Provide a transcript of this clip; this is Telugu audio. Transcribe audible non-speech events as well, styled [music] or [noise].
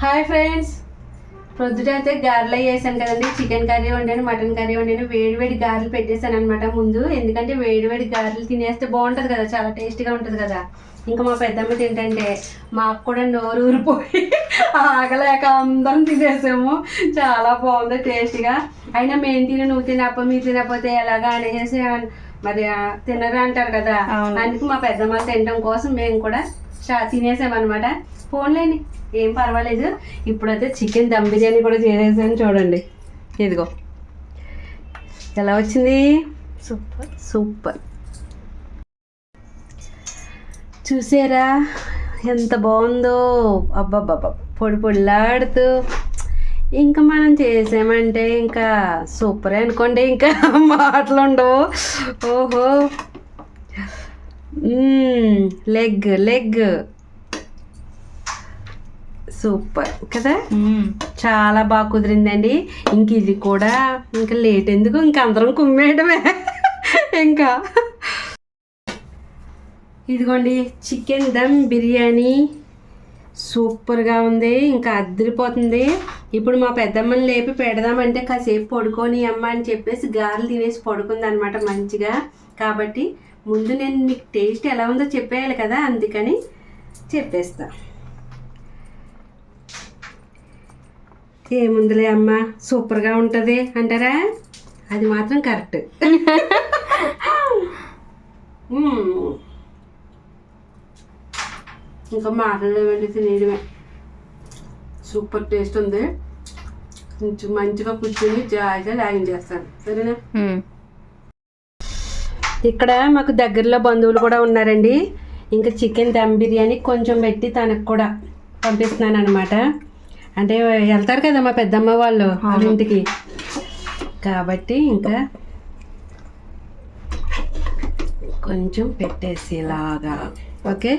Hi friends. ప్రొద్దుటైతే గారెలు వేసాను కదండి. చికెన్ కర్రీ వండాను మటన్ కర్రీ వండాను. వేడి వేడి గారెలు పెట్టేశాను అనమాట ముందు. ఎందుకంటే వేడి వేడి గారెలు తినేస్తే బాగుంటుంది కదా చాలా టేస్టీగా ఉంటుంది కదా. ఇంకా మా పెద్దమ్మ తింటంటే మాకు కూడా నోరు ఊరిపోయి [laughs] ఆగలేక అందరం తినేసాము. చాలా బాగుంది టేస్టీగా. అయినా మేము తిని నువ్వు తినప్ప మీరు తినకపోతే ఎలాగా అనేసి మరి తినరు అంటారు కదా. అందుకు మా పెద్దమ్మ తినడం కోసం మేము కూడా తినేసామన్నమాట. ఫోన్లేండి ఏం పర్వాలేదు. ఇప్పుడైతే చికెన్ దమ్ బిర్యానీ కూడా చేసేసాను చూడండి. ఇదిగో. ఎలా వచ్చింది? సూపర్. సూపర్. చూసారా? ఎంత బాగుందో. అబ్బబ్బబ్బా. పొడి పొడిలాడుతూ. ఇంకా మనం చేసామంటే ఇంకా సూపర్ అనుకోండి. ఇంకా మాటలు ఉండవు ఓహో. లెగ్ లెగ్ సూపర్ కదా? చాలా బాగా కుదిరిందండి. ఇంక ఇది కూడా ఇంకా లేట్ ఎందుకు? ఇంక అందరం కుమ్మేయడమే. [laughs] ఇంకా. ఇదిగోండి చికెన్ దమ్ బిర్యానీ. సూపర్గా ఉంది. ఇంకా అద్దరిపోతుంది ఇప్పుడు మా పెద్దమ్మని లేపి పెడదామంటే కాసేపు పడుకొని అమ్మ అని చెప్పేసి గారెలు తినేసి పడుకుంది అనమాట మంచిగా. కాబట్టి ముందు నేను మీకు టేస్ట్ ఎలా ఉందో చెప్పేయాలి కదా అందుకని చెప్పేస్తా. ఏముందిలే అమ్మ సూపర్గా ఉంటుంది అంటారా? అది మాత్రం కరెక్ట్. [laughs] ఇంకా మాట్లాడేవండి తినేయడమే. సూపర్ టేస్ట్ ఉంది. కొంచెం మంచిగా కూర్చొని జాయిగా లాగించేస్తాను సరేనా? ఇక్కడ మాకు దగ్గరలో బంధువులు కూడా ఉన్నారండి. ఇంకా చికెన్ దమ్ బిర్యానీ కొంచెం పెట్టి తనకు కూడా పంపిస్తున్నాను అనమాట అంటే వెళ్తారు కదా మా పెద్దమ్మ వాళ్ళు వాళ్ళ ఇంటికి. కాబట్టి ఇంకా కొంచెం పెట్టేసి ఇలాగా ఓకే